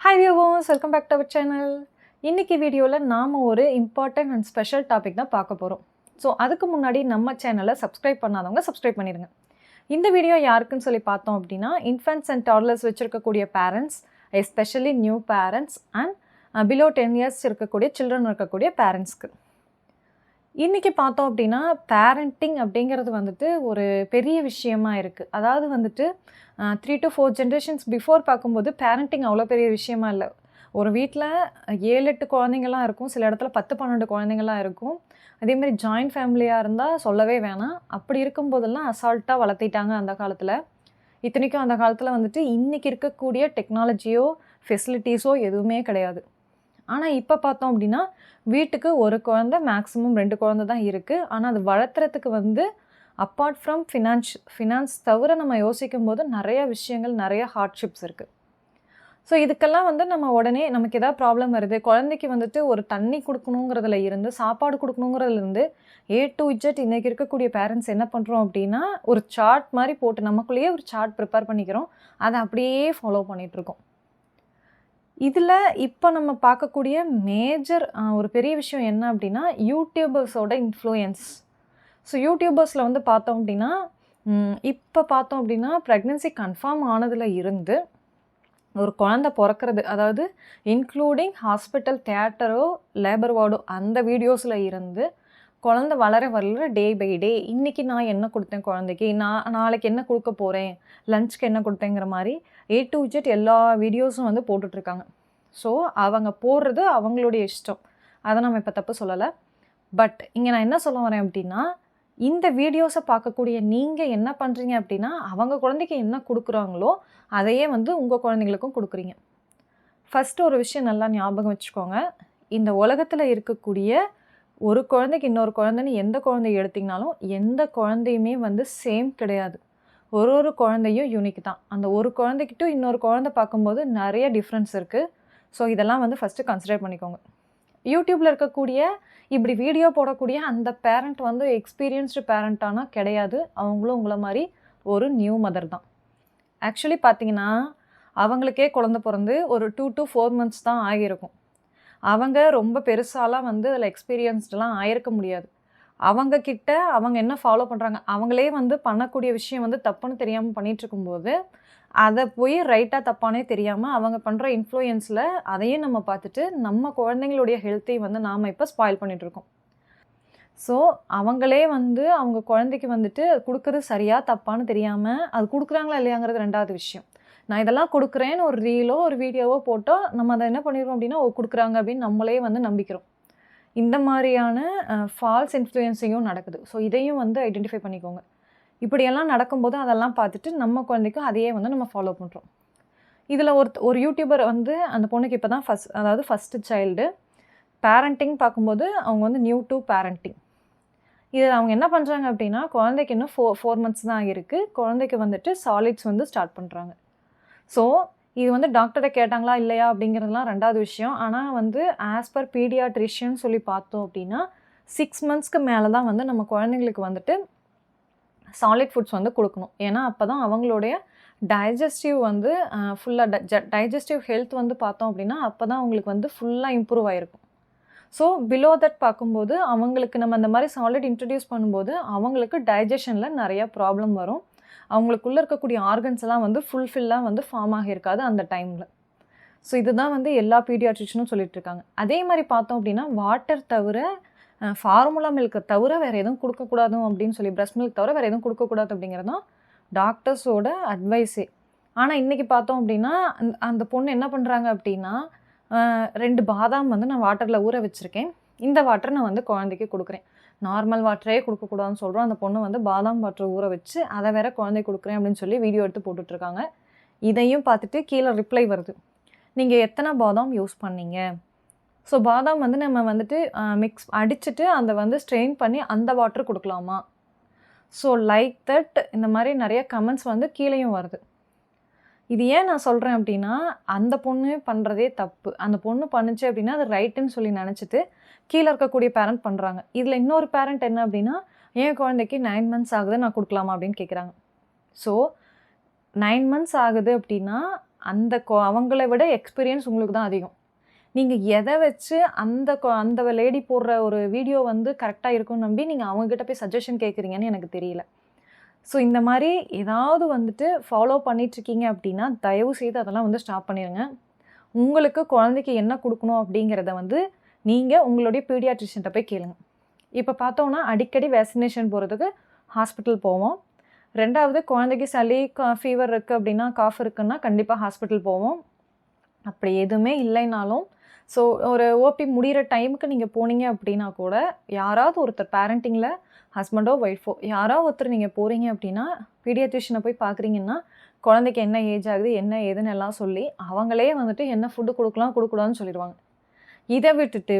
Hi viewers welcome back to our channel இன்றைக்கி வீடியோவில் நாம் ஒரு இம்பார்ட்டண்ட் அண்ட் ஸ்பெஷல் டாபிக் தான் பார்க்க போகிறோம் ஸோ அதுக்கு முன்னாடி நம்ம சேனலை சப்ஸ்கிரைப் பண்ணாதவங்க சப்ஸ்கிரைப் பண்ணிடுங்க. இந்த வீடியோ யாருக்குன்னு சொல்லி பார்த்தோம் அப்படின்னா இன்ஃபென்ட்ஸ் அண்ட் டாட்லர்ஸ் வச்சுருக்கக்கூடிய parents especially new parents and below ten years இருக்கக்கூடிய சில்ட்ரன் இருக்கக்கூடிய பேரண்ட்ஸ்க்கு இன்றைக்கி பார்த்தோம் அப்படின்னா பேரண்டிங் அப்படிங்கிறது வந்துட்டு ஒரு பெரிய விஷயமா இருக்குது அதாவது வந்துட்டு three to four generations before பார்க்கும்போது பேரண்டிங் அவ்வளோ பெரிய விஷயமா இல்லை. ஒரு வீட்டில் ஏழு எட்டு குழந்தைங்களாம் இருக்கும். சில இடத்துல பத்து பன்னெண்டு குழந்தைங்களாம் இருக்கும். அதேமாதிரி ஜாயிண்ட் ஃபேமிலியாக இருந்தால் சொல்லவே வேணாம். அப்படி இருக்கும்போதெல்லாம் அசால்ட்டாக வளர்த்திட்டாங்க அந்த காலத்தில். இத்தனைக்கும் அந்த காலத்தில் வந்துட்டு இன்றைக்கி இருக்கக்கூடிய டெக்னாலஜியோ ஃபெசிலிட்டிஸோ எதுவுமே கிடையாது. ஆனால் இப்போ பார்த்தோம் அப்படின்னா வீட்டுக்கு ஒரு குழந்த மேக்ஸிமம் ரெண்டு குழந்த தான் இருக்குது ஆனால் அது வளர்த்துறதுக்கு வந்து அப்பார்ட் ஃப்ரம் ஃபினான்ஸ் ஃபினான்ஸ் தவிர நம்ம யோசிக்கும் போது நிறைய விஷயங்கள் நிறைய ஹார்ட்ஷிப்ஸ் இருக்குது ஸோ இதுக்கெல்லாம் வந்து நம்ம உடனே நமக்கு எதாவது ப்ராப்ளம் வருது குழந்தைக்கு வந்துட்டு ஒரு தண்ணி கொடுக்கணுங்கிறதுல இருந்து சாப்பாடு கொடுக்கணுங்கிறதுலேருந்து ஏ டு இஜெட் இன்றைக்கி இருக்கக்கூடிய பேரண்ட்ஸ் என்ன பண்ணுறோம் அப்படின்னா ஒரு சார்ட் மாதிரி போட்டு நமக்குள்ளேயே ஒரு சார்ட் ப்ரிப்பேர் பண்ணிக்கிறோம். அதை அப்படியே ஃபாலோ பண்ணிகிட்ருக்கோம் இதில் இப்போ நம்ம பார்க்கக்கூடிய மேஜர் ஒரு பெரிய விஷயம் என்ன அப்படின்னா யூடியூபர்ஸோட இன்ஃப்ளூயன்ஸ் ஸோ யூடியூபர்ஸில் வந்து பார்த்தோம் அப்படின்னா இப்போ பார்த்தோம் அப்படின்னா ப்ரெக்னென்சி கன்ஃபார்ம் ஆனதில் இருந்து ஒரு குழந்த பிறக்கிறது அதாவது இன்க்ளூடிங் ஹாஸ்பிட்டல் தேட்டரோ லேபர் வார்டோ அந்த வீடியோஸில் இருந்து குழந்த வளர வளர டே பை டே இன்றைக்கி நான் என்ன கொடுத்தேன் குழந்தைக்கு? நான் நாளைக்கு என்ன கொடுக்க போகிறேன் லஞ்சுக்கு என்ன கொடுத்தேங்கிற மாதிரி ஏ டு ஜெட் எல்லா வீடியோஸும் வந்து போட்டுட்ருக்காங்க. ஸோ அவங்க போடுறது அவங்களுடைய இஷ்டம். அதை நம்ம இப்போ தப்பு சொல்லலை. பட் இங்கே நான் என்ன சொல்ல வரேன் அப்படின்னா இந்த வீடியோஸை பார்க்கக்கூடிய நீங்கள் என்ன பண்ணுறீங்க அப்படின்னா அவங்க குழந்தைக்கு என்ன கொடுக்குறாங்களோ அதையே வந்து உங்கள் குழந்தைங்களுக்கும் கொடுக்குறீங்க. ஃபஸ்ட்டு ஒரு விஷயம் நல்லா ஞாபகம் வச்சுக்கோங்க. இந்த உலகத்தில் இருக்கக்கூடிய ஒரு குழந்தைக்கு இன்னொரு குழந்தைன்னு எந்த குழந்தைய எடுத்திங்கனாலும் எந்த குழந்தையுமே வந்து சேம் கிடையாது. ஒரு ஒரு குழந்தையும் யூனிக் தான். அந்த ஒரு குழந்தைக்கிட்டும் இன்னொரு குழந்தை பார்க்கும்போது நிறைய டிஃப்ரென்ஸ் இருக்குது ஸோ இதெல்லாம் வந்து ஃபஸ்ட்டு கன்சிடர் பண்ணிக்கோங்க. யூடியூப்பில் இருக்கக்கூடிய இப்படி வீடியோ போடக்கூடிய அந்த பேரண்ட் வந்து எக்ஸ்பீரியன்ஸ்டு பேரண்ட்டானா கிடையாது. அவங்களும் உங்களை மாதிரி ஒரு நியூ மதர் தான். ஆக்சுவலி பார்த்தீங்கன்னா அவங்களுக்கே குழந்த பிறந்து ஒரு டூ டு ஃபோர் மந்த்ஸ் தான் ஆகியிருக்கும். அவங்க ரொம்ப பெருசாலாம் வந்து அதில் எக்ஸ்பீரியன்ஸ்டெலாம் ஆயிருக்க முடியாது. அவங்க கிட்ட அவங்க என்ன ஃபாலோ பண்ணுறாங்க அவங்களே வந்து பண்ணக்கூடிய விஷயம் வந்து தப்புன்னு தெரியாமல் பண்ணிகிட்டு இருக்கும்போது அதை போய் ரைட்டாக தப்பானே தெரியாமல் அவங்க பண்ணுற இன்ஃப்ளூயன்ஸில் அதையும் நம்ம பார்த்துட்டு நம்ம குழந்தைங்களுடைய ஹெல்த்தையும் வந்து நாம் இப்போ ஸ்பாயில் பண்ணிகிட்ருக்கோம் ஸோ அவங்களே வந்து அவங்க குழந்தைக்கு வந்துட்டு கொடுக்குறது சரியாக தப்பான்னு தெரியாமல் அது கொடுக்குறாங்களா இல்லையாங்கிறது ரெண்டாவது விஷயம். நான் இதெல்லாம் கொடுக்குறேன்னு ஒரு ரீலோ ஒரு வீடியோவோ போட்டோ நம்ம அதை என்ன பண்ணிடுறோம் அப்படின்னா ஓ கொடுக்குறாங்க அப்படின்னு நம்மளே வந்து நம்பிக்கிறோம். இந்த மாதிரியான ஃபால்ஸ் இன்ஃப்ளூயன்ஸையும் நடக்குது. ஸோ இதையும் வந்து ஐடென்டிஃபை பண்ணிக்கோங்க. இப்படியெல்லாம் நடக்கும்போது அதெல்லாம் பார்த்துட்டு நம்ம குழந்தைக்கும் அதையே வந்து நம்ம ஃபாலோ பண்ணுறோம் இதில் ஒரு ஒரு யூடியூபர் வந்து அந்த பொண்ணுக்கு இப்போ தான் ஃபஸ்ட் அதாவது ஃபஸ்ட்டு சைல்டு பேரண்டிங் பார்க்கும்போது அவங்க வந்து நியூ டு பேரண்டிங் இதில் அவங்க என்ன பண்ணுறாங்க அப்படின்னா குழந்தைக்கு இன்னும் ஃபோ ஃபோர் மந்த்ஸ் தான் ஆகிருக்கு குழந்தைக்கு வந்துட்டு சாலிட்ஸ் வந்து ஸ்டார்ட் பண்ணுறாங்க ஸோ இது வந்து டாக்டரை கேட்டாங்களா இல்லையா அப்படிங்கிறதுலாம் ரெண்டாவது விஷயம். ஆனால் வந்து ஆஸ் பர் பீடியாட்ரிஷியன் சொல்லி பார்த்தோம் அப்படின்னா சிக்ஸ் மந்த்ஸ்க்கு மேலே தான் வந்து நம்ம குழந்தைங்களுக்கு வந்துட்டு சாலிட் ஃபுட்ஸ் வந்து கொடுக்கணும். ஏன்னா அப்போ தான் அவங்களுடைய டைஜஸ்டிவ் வந்து ஃபுல்லாக டைஜஸ்டிவ் ஹெல்த் வந்து பார்த்தோம் அப்படின்னா அப்போ தான் அவங்களுக்கு வந்து ஃபுல்லாக இம்ப்ரூவ் ஆகிருக்கும் ஸோ பிலோ தட் பார்க்கும்போது அவங்களுக்கு நம்ம அந்த மாதிரி சாலிட் இன்ட்ரடியூஸ் பண்ணும்போது அவங்களுக்கு டைஜஷனில் நிறையா ப்ராப்ளம் வரும். அவங்களுக்குள்ளே இருக்கக்கூடிய ஆர்கன்ஸ் எல்லாம் வந்து ஃபுல்ஃபில்லாக வந்து ஃபார்ம் ஆகியிருக்காது அந்த டைமில் ஸோ இதுதான் வந்து எல்லா பீடியாட்ரிஷனும் சொல்லிட்டு இருக்காங்க. அதே மாதிரி பார்த்தோம் அப்படின்னா வாட்டர் தவிர ஃபார்முலா மில்க்கை தவிர வேறு எதுவும் கொடுக்கக்கூடாது அப்படின்னு சொல்லி பிரஸ்ட் மில்க் தவிர வேறு எதுவும் கொடுக்கக்கூடாது அப்படிங்கிறது தான் டாக்டர்ஸோட அட்வைஸே ஆனால் இன்றைக்கி பார்த்தோம் அப்படின்னா அந்த பொண்ணு என்ன பண்ணுறாங்க அப்படின்னா ரெண்டு பாதாம் வந்து நான் வாட்டரில் ஊற வச்சுருக்கேன். இந்த வாட்டர் நான் வந்து குழந்தைக்கு கொடுக்குறேன். நார்மல் வாட்டரே கொடுக்கக்கூடாதுன்னு சொல்கிறோம் அந்த பொண்ணு வந்து பாதாம் வாட்டர் ஊற வச்சு அதை வேற குழந்தை கொடுக்குறேன் அப்படின்னு சொல்லி வீடியோ எடுத்து போட்டுட்ருக்காங்க. இதையும் பார்த்துட்டு கீழே ரிப்ளை வருது. நீங்கள் எத்தனை பாதாம் யூஸ் பண்ணீங்க? ஸோ பாதாம் வந்து நம்ம வந்துட்டு மிக்ஸ் அடிச்சுட்டு அதை வந்து ஸ்ட்ரெயின் பண்ணி அந்த வாட்டர் கொடுக்கலாமா? ஸோ லைக் தட் இந்த மாதிரி நிறைய கமெண்ட்ஸ் வந்து கீழேயும் வருது. இது ஏன் நான் சொல்கிறேன் அப்படின்னா அந்த பொண்ணு பண்ணுறதே தப்பு. அந்த பொண்ணு பண்ணுச்சு அப்படின்னா அது ரைட்டுன்னு சொல்லி நினச்சிட்டு கீழே இருக்கக்கூடிய பேரண்ட் பண்ணுறாங்க இதில் இன்னொரு பேரண்ட் என்ன அப்படின்னா என் குழந்தைக்கு நைன் மந்த்ஸ் ஆகுது நான் கொடுக்கலாமா? அப்படின்னு கேட்குறாங்க ஸோ நைன் மந்த்ஸ் ஆகுது அப்படின்னா அந்த கொ- அவங்கள விட எக்ஸ்பீரியன்ஸ் உங்களுக்கு தான் அதிகம். நீங்கள் எதை வச்சு அந்த கொ- அந்த லேடி போடுற ஒரு வீடியோ வந்து கரெக்டாக இருக்கும்னு நம்பி நீங்கள் அவங்ககிட்ட போய் சஜஷன் கேட்குறீங்கன்னு எனக்கு தெரியல. ஸோ இந்த மாதிரி ஏதாவது வந்துட்டு ஃபாலோ பண்ணிகிட்ருக்கீங்க அப்படின்னா தயவு செய்து அதெல்லாம் வந்து ஸ்டாப் பண்ணிடுங்க உங்களுக்கு குழந்தைக்கு என்ன கொடுக்கணும் அப்படிங்கிறத வந்து நீங்கள் உங்களுடைய பீடியாட்ரிஷியன்ட்ட போய் கேளுங்க. இப்போ பார்த்தோன்னா அடிக்கடி வேக்சினேஷன் போகிறதுக்கு ஹாஸ்பிட்டல் போவோம். ரெண்டாவது குழந்தைக்கு சளி ஃபீவர் இருக்குது அப்படின்னா காஃப் இருக்குன்னா கண்டிப்பாக ஹாஸ்பிட்டல் போவோம். அப்படி எதுவுமே இல்லைனாலும் ஸோ ஒரு ஓபி முடிகிற டைமுக்கு நீங்கள் போனீங்க அப்படின்னா கூட யாராவது ஒருத்தர் பேரண்டிங்கில் ஹஸ்பண்டோ ஒய்ஃபோ யாராவது ஒருத்தர் நீங்கள் போகிறீங்க அப்படின்னா பீடியாட்ரிஷனை போய் பார்க்குறீங்கன்னா குழந்தைக்கு என்ன ஏஜ் ஆகுது என்ன ஏதுன்னு எல்லாம் சொல்லி அவங்களே வந்துட்டு என்ன ஃபுட்டு கொடுக்கலாம் கொடுக்கூடாதுன்னு சொல்லிடுவாங்க. இதை விட்டுட்டு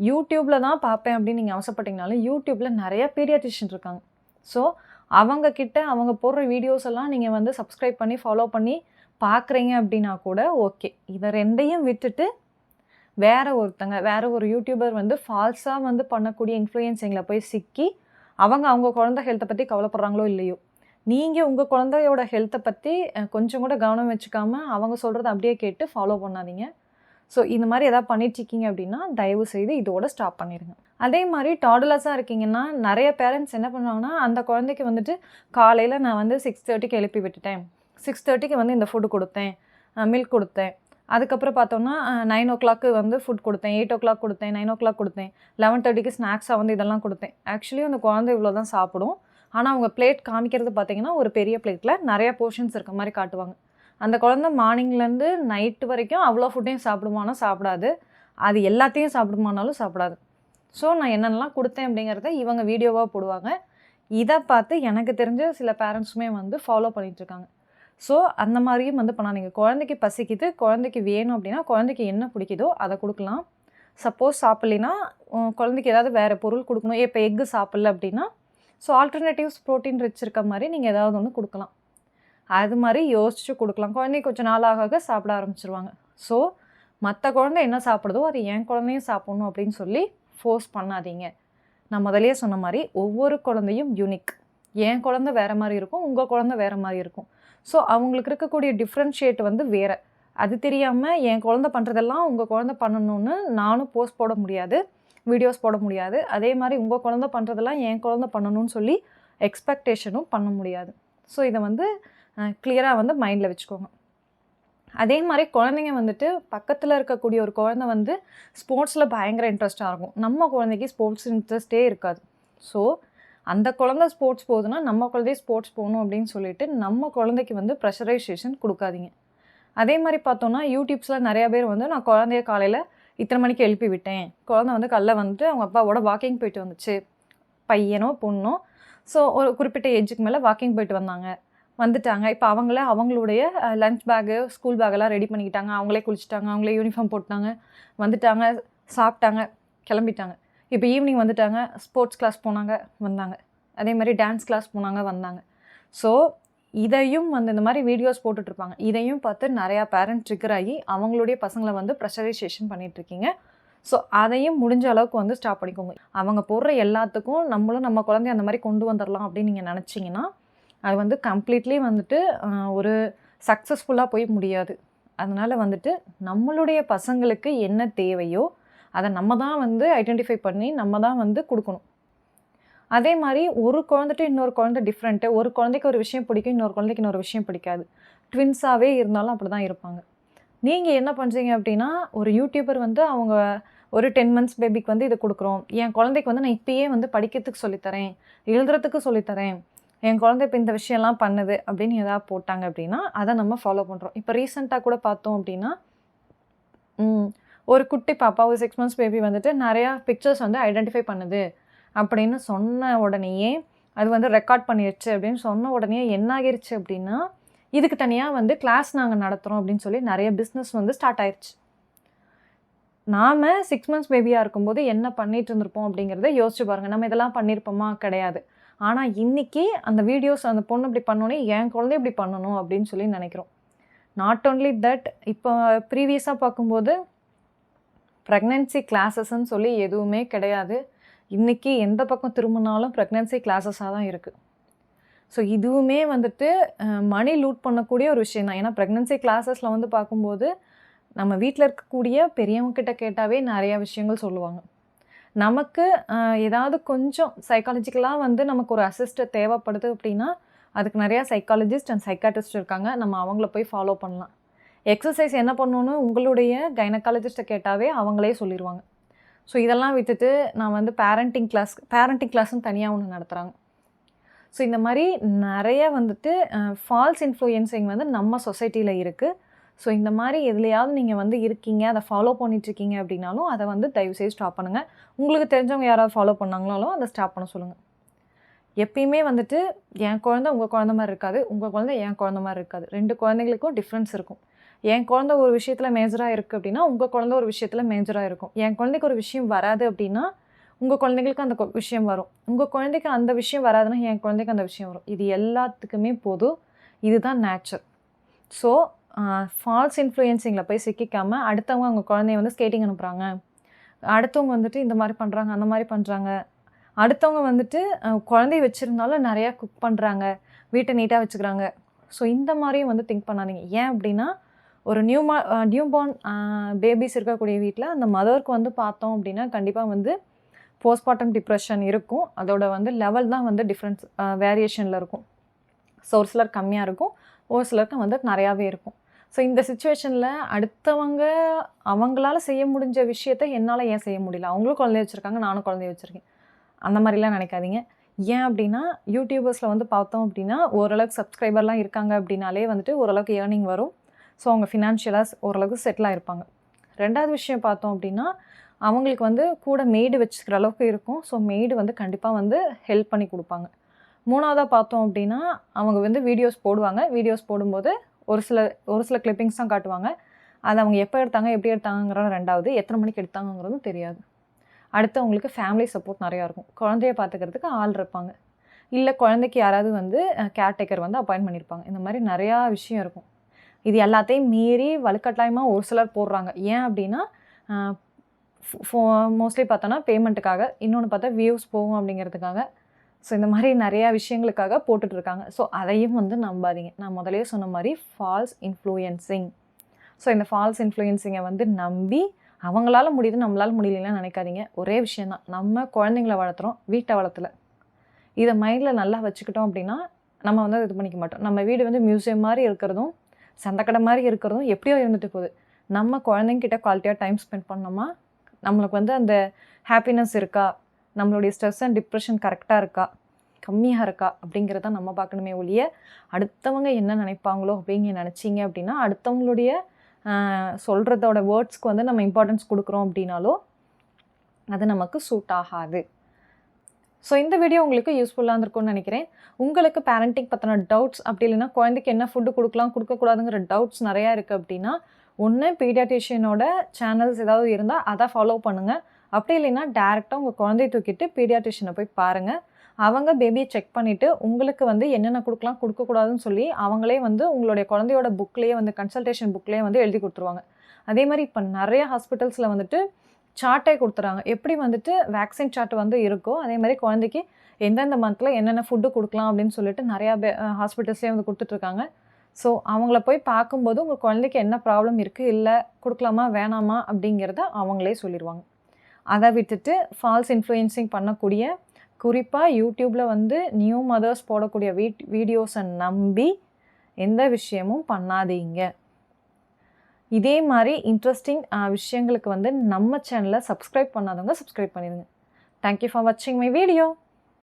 யூடியூப்பில் தான் பார்ப்பேன் அப்படின்னு நீங்கள் அவசப்பட்டீங்கனாலும் யூடியூப்பில் நிறைய பீடியாட்ரிஷியன் இருக்காங்க. ஸோ அவங்கக்கிட்ட அவங்க போடுற வீடியோஸ் எல்லாம் நீங்கள் வந்து சப்ஸ்கிரைப் பண்ணி ஃபாலோ பண்ணி பார்க்குறீங்க அப்படின்னா கூட ஓகே இதை ரெண்டையும் விட்டுட்டு வேற ஒருத்தங்க வேறு ஒரு யூடியூபர் வந்து ஃபால்ஸாக வந்து பண்ணக்கூடிய இன்ஃப்ளூயன்ஸிங்கில் போய் சிக்கி அவங்க அவங்க குழந்தை ஹெல்த்தை பற்றி கவலைப்படுறாங்களோ இல்லையோ? நீங்கள் உங்கள் குழந்தையோட ஹெல்த்தை பற்றி கொஞ்சம் கூட கவனம் வச்சுக்காம அவங்க சொல்கிறத அப்படியே கேட்டு ஃபாலோ பண்ணாதீங்க. ஸோ இந்த மாதிரி எதாவது பண்ணிட்டு இருக்கீங்க அப்படின்னா தயவு செய்து இதோட ஸ்டாப் பண்ணிடுங்க அதே மாதிரி டாடலர்ஸாக இருக்கீங்கன்னா நிறைய பேரண்ட்ஸ் என்ன பண்ணுவாங்கன்னா அந்த குழந்தைக்கு வந்துட்டு காலையில் நான் வந்து சிக்ஸ் தேர்ட்டிக்கு எழுப்பி விட்டுட்டேன். சிக்ஸ் தேர்ட்டிக்கு வந்து இந்த ஃபுட்டு கொடுத்தேன். மில்க் கொடுத்தேன். அதுக்கப்புறம் பார்த்தோம்னா நைன் ஓ கிளாக்கு வந்து ஃபுட் கொடுத்தேன். எயிட் ஓ கிளாக் கொடுத்தேன் நைன் ஓ கிளாக் கொடுத்தேன் லெவன் தேர்ட்டிக்கு ஸ்நாக்ஸாக வந்து இதெல்லாம் கொடுத்தேன். ஆக்சுவலி அந்த குழந்தை இவ்வளோ தான் சாப்பிடும். ஆனால் அவங்க பிளேட் காமிக்கிறது பார்த்தீங்கன்னா ஒரு பெரிய பிளேட்டில் நிறையா போர்ஷன்ஸ் இருக்க மாதிரி காட்டுவாங்க. அந்த குழந்தை மார்னிங்லேருந்து நைட்டு வரைக்கும் அவ்வளோ ஃபுட்டையும் சாப்பிடுமானா சாப்பிடாது. அது எல்லாத்தையும் சாப்பிடுமானாலும் சாப்பிடாது. ஸோ நான் என்னென்னலாம் கொடுத்தேன் அப்படிங்கிறத இவங்க வீடியோவாக போடுவாங்க. இதை பார்த்து எனக்கு தெரிஞ்ச சில பேரண்ட்ஸுமே வந்து ஃபாலோ பண்ணிகிட்ருக்காங்க ஸோ அந்த மாதிரியும் வந்து பண்ணாதீங்க குழந்தைக்கு பசிக்குது குழந்தைக்கு வேணும் அப்படின்னா குழந்தைக்கு என்ன பிடிக்குதோ அதை கொடுக்கலாம். சப்போஸ் சாப்பிட்லைன்னா குழந்தைக்கு ஏதாவது வேறு பொருள் கொடுக்கணும். இப்போ எக்கு சாப்பிட்ல அப்படின்னா ஸோ ஆல்டர்னேட்டிவ்ஸ் ப்ரோட்டீன் ரிச் இருக்க மாதிரி நீங்கள் ஏதாவது ஒன்று கொடுக்கலாம். அது மாதிரி யோசிச்சு கொடுக்கலாம். குழந்தை கொஞ்சம் நாள் ஆக ஆக சாப்பிட ஆரம்பிச்சிருவாங்க. ஸோ மற்ற குழந்தை என்ன சாப்பிடுதோ அது என் குழந்தையும் சாப்பிட்ணும் அப்படின்னு சொல்லி ஃபோர்ஸ் பண்ணாதீங்க. நான் முதலே சொன்ன மாதிரி ஒவ்வொரு குழந்தையும் யூனிக் என் குழந்தை வேறு மாதிரி இருக்கும் உங்கள் குழந்தை வேறு மாதிரி இருக்கும். ஸோ அவங்களுக்கு இருக்கக்கூடிய டிஃப்ரென்ஷியேட் வந்து வேறு. அது தெரியாமல் என் குழந்தை பண்ணுறதெல்லாம் உங்கள் குழந்தை பண்ணணும்னு நானும் போஸ்ட் போட முடியாது வீடியோஸ் போட முடியாது. அதே மாதிரி உங்கள் குழந்தை பண்ணுறதெல்லாம் என் குழந்தை பண்ணணும்னு சொல்லி எக்ஸ்பெக்டேஷனும் பண்ண முடியாது. ஸோ இதை வந்து கிளியராக வந்து மைண்டில் வச்சுக்கோங்க. அதே மாதிரி குழந்தைங்க வந்துட்டு பக்கத்தில் இருக்கக்கூடிய ஒரு குழந்தை வந்து ஸ்போர்ட்ஸில் பயங்கர இன்ட்ரெஸ்ட்டாக இருக்கும். நம்ம குழந்தைக்கு ஸ்போர்ட்ஸ் இன்ட்ரெஸ்ட்டே இருக்காது. ஸோ அந்த குழந்தை ஸ்போர்ட்ஸ் போகுதுன்னா நம்ம குழந்தைய ஸ்போர்ட்ஸ் போகணும் அப்படின்னு சொல்லிட்டு நம்ம குழந்தைக்கு வந்து ப்ரெஷரைசேஷன் கொடுக்காதீங்க. அதே மாதிரி பார்த்தோன்னா யூடியூப்ஸில் நிறையா பேர் வந்து நான் குழந்தைய காலையில் இத்தனை மணிக்கு எழுப்பி விட்டேன். குழந்தை வந்து காலைல வந்துட்டு அவங்க அப்பாவோட வாக்கிங் போயிட்டு வந்துச்சு. பையனோ பொண்ணோ. ஸோ ஒரு குறிப்பிட்ட ஏஜுக்கு மேலே வாக்கிங் போயிட்டு வந்தாங்க. வந்துட்டாங்க. இப்போ அவங்கள அவங்களுடைய லஞ்ச் பேக்கு ஸ்கூல் பேக்கெல்லாம் ரெடி பண்ணிக்கிட்டாங்க. அவங்களே குளிச்சுட்டாங்க. அவங்களே யூனிஃபார்ம் போட்டாங்க வந்துட்டாங்க சாப்பிட்டாங்க கிளம்பிட்டாங்க. இப்போ ஈவினிங் வந்துட்டாங்க. ஸ்போர்ட்ஸ் கிளாஸ் போனாங்க வந்தாங்க. அதே மாதிரி டான்ஸ் கிளாஸ் போனாங்க வந்தாங்க. ஸோ இதையும் வந்து இந்த மாதிரி வீடியோஸ் போட்டுட்ருப்பாங்க. இதையும் பார்த்து நிறையா பேரண்ட் ட்ரிகர் ஆகி அவங்களுடைய பசங்களை வந்து ப்ரெஷரைசேஷன் பண்ணிகிட்ருக்கீங்க ஸோ அதையும் முடிஞ்ச அளவுக்கு வந்து ஸ்டாப் பண்ணிக்கோங்க. அவங்க போடுற எல்லாத்துக்கும் நம்மளும் நம்ம குழந்தைய அந்த மாதிரி கொண்டு வந்துடலாம் அப்படின்னு நீங்கள் நினச்சிங்கன்னா அது வந்து கம்ப்ளீட்லி வந்துட்டு ஒரு சக்ஸஸ்ஃபுல்லாக போய் முடியாது. அதனால் வந்துட்டு நம்மளுடைய பசங்களுக்கு என்ன தேவையோ அதை நம்ம தான் வந்து ஐடென்டிஃபை பண்ணி நம்ம தான் வந்து கொடுக்கணும். அதே மாதிரி ஒரு குழந்தைட்டு இன்னொரு குழந்தை டிஃப்ரெண்ட்டு ஒரு குழந்தைக்கு ஒரு விஷயம் பிடிக்கும் இன்னொரு குழந்தைக்கு இன்னொரு விஷயம் பிடிக்காது. ட்வின்ஸாகவே இருந்தாலும் அப்படி தான் இருப்பாங்க. நீங்கள் என்ன பண்ணுறீங்க அப்படின்னா ஒரு யூடியூபர் வந்து அவங்க ஒரு டென் மந்த்ஸ் பேபிக்கு வந்து இதை கொடுக்குறோம். என் குழந்தைக்கு வந்து நான் இப்பயே வந்து படிக்கிறதுக்கு சொல்லித்தரேன் எழுதுறதுக்கு சொல்லித்தரேன். என் குழந்தை இப்போ இந்த விஷயம்லாம் பண்ணுது அப்படின்னு எதாவது போட்டாங்க அப்படின்னா அதை நம்ம ஃபாலோ பண்ணுறோம் இப்போ ரீசெண்டாக கூட பார்த்தோம் அப்படின்னா ஒரு குட்டி பாப்பா ஒரு சிக்ஸ் மந்த்ஸ் பேபி வந்துட்டு நிறையா பிக்சர்ஸ் வந்து ஐடென்டிஃபை பண்ணுது அப்படின்னு சொன்ன உடனேயே அது வந்து ரெக்கார்ட் பண்ணிடுச்சு அப்படின்னு சொன்ன உடனே என்ன ஆகிருச்சு அப்படின்னா இதுக்கு தனியாக வந்து கிளாஸ் நாங்கள் நடத்துகிறோம் அப்படின்னு சொல்லி நிறைய பிஸ்னஸ் வந்து ஸ்டார்ட் ஆயிடுச்சு நாம் சிக்ஸ் மந்த்ஸ் பேபியாக இருக்கும்போது என்ன பண்ணிட்டு இருந்திருப்போம் அப்படிங்கிறத யோசிச்சு பாருங்கள் நம்ம இதெல்லாம் பண்ணியிருப்போமா கிடையாது. ஆனால் இன்னைக்கு அந்த வீடியோஸ் அந்த பொண்ணு இப்படி பண்ணோன்னே என் குழந்தை இப்படி பண்ணணும் அப்படின்னு சொல்லி நினைக்கிறோம். நாட் ஓன்லி தட் இப்போ ப்ரீவியஸாக பார்க்கும்போது ப்ரெக்னென்சி கிளாஸஸ்ன்னு சொல்லி எதுவுமே கிடையாது. இன்றைக்கி எந்த பக்கம் திரும்பினாலும் ப்ரெக்னென்சி கிளாஸஸாக தான் இருக்குது ஸோ இதுவுமே வந்துட்டு மணி லூட் பண்ணக்கூடிய ஒரு விஷயம் தான். ஏன்னா ப்ரெக்னன்சி கிளாஸஸில் வந்து பார்க்கும்போது நம்ம வீட்டில் இருக்கக்கூடிய பெரியவங்க கிட்ட கேட்டாவே நிறையா விஷயங்கள் சொல்லுவாங்க. நமக்கு ஏதாவது கொஞ்சம் சைக்காலஜிக்கலாக வந்து நமக்கு ஒரு அசிஸ்ட் தேவைப்படுது அப்படின்னா அதுக்கு நிறையா சைக்காலஜிஸ்ட் அண்ட் சைக்காட்டிஸ்ட் இருக்காங்க. நம்ம அவங்கள போய் ஃபாலோ பண்ணலாம். எக்ஸசைஸ் என்ன பண்ணணும்னு உங்களுடைய கைனக்காலஜிஸ்ட்டை கேட்டாவே அவங்களே சொல்லிடுவாங்க ஸோ இதெல்லாம் விட்டுட்டு நான் வந்து பேரண்டிங் கிளாஸ் பேரண்டிங் கிளாஸ்னு தனியாக ஒன்று நடத்துகிறாங்க ஸோ இந்த மாதிரி நிறைய வந்துட்டு ஃபால்ஸ் இன்ஃப்ளூயன்சிங் வந்து நம்ம சொசைட்டியில் இருக்குது ஸோ இந்த மாதிரி எதுலையாவது நீங்கள் வந்து இருக்கீங்க அதை ஃபாலோ பண்ணிகிட்ருக்கீங்க அப்படின்னாலும் அதை வந்து தயவுசெய்து ஸ்டாப் பண்ணுங்கள் உங்களுக்கு தெரிஞ்சவங்க யாராவது ஃபாலோ பண்ணாங்களாலும் அதை ஸ்டாப் பண்ண சொல்லுங்கள் எப்பயுமே வந்துட்டு என் குழந்தை உங்கள் குழந்த மாதிரி இருக்காது உங்கள் குழந்தை என் குழந்த மாதிரி இருக்காது. ரெண்டு குழந்தைங்களுக்கும் டிஃப்ரென்ஸ் இருக்கும். என் குழந்தை ஒரு விஷயத்தில் மேஜராக இருக்குது அப்படின்னா உங்கள் குழந்தை ஒரு விஷயத்தில் மேஜராக இருக்கும். என் குழந்தைக்கு ஒரு விஷயம் வராது அப்படின்னா உங்கள் குழந்தைங்களுக்கு அந்த கொ- விஷயம் வரும். உங்கள் குழந்தைக்கு அந்த விஷயம் வராதுன்னா என் குழந்தைக்கு அந்த விஷயம் வரும். இது எல்லாத்துக்குமே போதும். இதுதான் நேச்சர் ஸோ ஃபால்ஸ் இன்ஃப்ளூயன்சிங்கில் போய் சிக்கிக்காமல் அடுத்தவங்க அவங்க குழந்தைய வந்து ஸ்கேட்டிங் அனுப்புகிறாங்க அடுத்தவங்க வந்துட்டு இந்த மாதிரி பண்ணுறாங்க அந்த மாதிரி பண்ணுறாங்க அடுத்தவங்க வந்துட்டு குழந்தைய வச்சுருந்தாலும் நிறையா குக் பண்ணுறாங்க வீட்டை நீட்டாக வச்சுக்கிறாங்க. ஸோ இந்த மாதிரியும் வந்து திங்க் பண்ணாதீங்க. ஏன் அப்படின்னா ஒரு நியூ மா நியூ பார்ன் பேபிஸ் இருக்கக்கூடிய வீட்டில் அந்த மதருக்கு வந்து பார்த்தோம் அப்படின்னா கண்டிப்பாக வந்து போஸ்ட்மார்ட்டம் டிப்ரெஷன் இருக்கும். அதோட வந்து லெவல் தான் வந்து டிஃப்ரென்ஸ் வேரியேஷனில் இருக்கும். ஸோ ஒரு சிலர் கம்மியாக இருக்கும் ஒரு சிலருக்கு வந்து நிறையாவே இருக்கும். ஸோ இந்த சுச்சுவேஷனில் அடுத்தவங்க அவங்களால செய்ய முடிஞ்ச விஷயத்த என்னால் ஏன் செய்ய முடியல? அவங்களும் குழந்தைய வச்சுருக்காங்க நானும் குழந்தைய வச்சுருக்கேன். அந்த மாதிரிலாம் நினைக்காதீங்க. ஏன் அப்படின்னா யூடியூபர்ஸில் வந்து பார்த்தோம் அப்படின்னா ஓரளவுக்கு சப்ஸ்கிரைபர்லாம் இருக்காங்க அப்படின்னாலே வந்துட்டு ஓரளவுக்கு ஏர்னிங் வரும். ஸோ அவங்க ஃபினான்ஷியலாக ஓரளவுக்கு செட்டில் இருப்பாங்க ரெண்டாவது விஷயம் பார்த்தோம் அப்படின்னா அவங்களுக்கு வந்து கூட மெய்டு வச்சுக்கிற அளவுக்கு இருக்கும். ஸோ மெய்டு வந்து கண்டிப்பாக வந்து ஹெல்ப் பண்ணி கொடுப்பாங்க. மூணாவதாக பார்த்தோம் அப்படின்னா அவங்க வந்து வீடியோஸ் போடுவாங்க. வீடியோஸ் போடும்போது ஒரு சில ஒரு சில கிளிப்பிங்ஸ் தான் காட்டுவாங்க. அது அவங்க எப்போ எடுத்தாங்க எப்படி எடுத்தாங்கங்கிறது ரெண்டாவது எத்தனை மணிக்கு எடுத்தாங்கங்கிறதும் தெரியாது. அடுத்து அவங்களுக்கு ஃபேமிலி சப்போர்ட் நிறையா இருக்கும். குழந்தைய பார்த்துக்கிறதுக்கு ஆள் இருப்பாங்க. இல்லை குழந்தைக்கு யாராவது வந்து கேர்டேக்கர் வந்து அப்பாயின்ட் பண்ணியிருப்பாங்க. இந்த மாதிரி நிறையா விஷயம் இருக்கும். இது எல்லாத்தையும் மீறி வலுக்கட்டாயமாக ஒரு சிலர் போடுறாங்க. ஏன் அப்படின்னா மோஸ்ட்லி பார்த்தோன்னா பேமெண்ட்டுக்காக இன்னொன்று பார்த்தா வியூஸ் போகும் அப்படிங்கிறதுக்காக. ஸோ இந்த மாதிரி நிறையா விஷயங்களுக்காக போட்டுட்ருக்காங்க. ஸோ அதையும் வந்து நம்பாதீங்க. நான் முதலே சொன்ன மாதிரி ஃபால்ஸ் இன்ஃப்ளூயன்சிங் ஸோ இந்த ஃபால்ஸ் இன்ஃப்ளூயன்சிங்கை வந்து நம்பி அவங்களால முடியுது நம்மளால முடியலன்னு நினைக்காதீங்க. ஒரே விஷயந்தான் நம்ம குழந்தைங்கள வளர்த்துறோம் வீட்டை வளர்த்தல. இதை மைண்டில் நல்லா வச்சுக்கிட்டோம் அப்படின்னா நம்ம வந்து இது பண்ணிக்க மாட்டோம். நம்ம வீடு வந்து மியூசியம் மாதிரி இருக்கிறதும் சந்தைக்கடை மாதிரி இருக்கிறதும் எப்படியோ இருந்துட்டு போகுது. நம்ம குழந்தைங்கிட்ட குவாலிட்டியாக டைம் ஸ்பெண்ட் பண்ணோமா? நம்மளுக்கு வந்து அந்த ஹாப்பினஸ் இருக்கா? நம்மளுடைய ஸ்ட்ரெஸ் அண்ட் டிப்ரெஷன் கரெக்டாக இருக்கா? கம்மியாக இருக்கா? அப்படிங்கிறத நம்ம பார்க்கணுமே ஒழிய அடுத்தவங்க என்ன நினைப்பாங்களோ அப்படிங்க நினச்சிங்க அப்படின்னா அடுத்தவங்களுடைய சொல்கிறதோட வேர்ட்ஸ்க்கு வந்து நம்ம இம்பார்ட்டன்ஸ் கொடுக்குறோம் அப்படின்னாலோ அது நமக்கு சூட் ஆகாது. ஸோ இந்த வீடியோ உங்களுக்கு யூஸ்ஃபுல்லாக இருந்திருக்கும்னு நினைக்கிறேன். உங்களுக்கு பேரண்டிங் பற்றின டவுட்ஸ் அப்படி இல்லைன்னா குழந்தைக்கு என்ன ஃபுட்டு கொடுக்கலாம் கொடுக்கக்கூடாதுங்கிற டவுட்ஸ் நிறையா இருக்குது அப்படின்னா ஒன்று பீடியாட்டிஷியனோட சேனல்ஸ் ஏதாவது இருந்தால் அதை ஃபாலோ பண்ணுங்கள் அப்படி இல்லைன்னா டேரெக்டாக உங்கள் குழந்தைய தூக்கிட்டு பீடியாட்ரிஷனை போய் பாருங்கள் அவங்க பேபியை செக் பண்ணிவிட்டு உங்களுக்கு வந்து என்னென்ன கொடுக்கலாம் கொடுக்கக்கூடாதுன்னு சொல்லி அவங்களே வந்து உங்களுடைய குழந்தையோட புக்லேயே வந்து கன்சல்டேஷன் புக்லேயே வந்து எழுதி கொடுத்துருவாங்க. அதே மாதிரி இப்போ நிறைய ஹாஸ்பிட்டல்ஸில் வந்துட்டு சார்ட்டே கொடுத்துறாங்க. எப்படி வந்துட்டு வேக்சின் சார்ட் வந்து இருக்கோ அதே மாதிரி குழந்தைக்கு எந்தெந்த மந்தில் என்னென்ன ஃபுட்டு கொடுக்கலாம் அப்படின்னு சொல்லிட்டு நிறையா ஹாஸ்பிட்டல்ஸ்லேயே வந்து கொடுத்துட்ருக்காங்க. ஸோ அவங்கள போய் பார்க்கும்போது உங்கள் குழந்தைக்கு என்ன ப்ராப்ளம் இருக்குது இல்லை கொடுக்கலாமா வேணாமா அப்படிங்கிறத அவங்களே சொல்லிடுவாங்க அதை விட்டுட்டு ஃபால்ஸ் இன்ஃப்ளூயன்சிங் பண்ணக்கூடிய குறிப்பாக யூடியூப்பில் வந்து நியூ மதர்ஸ் போடக்கூடிய வீட் வீடியோஸை நம்பி எந்த விஷயமும் பண்ணாதீங்க. இதே மாதிரி இன்ட்ரெஸ்டிங் விஷயங்களுக்கு வந்து நம்ம சேனலை சப்ஸ்கிரைப் பண்ணாதவங்க சப்ஸ்கிரைப் பண்ணிடுங்க. தேங்க்யூ ஃபார் வாட்சிங் மை வீடியோ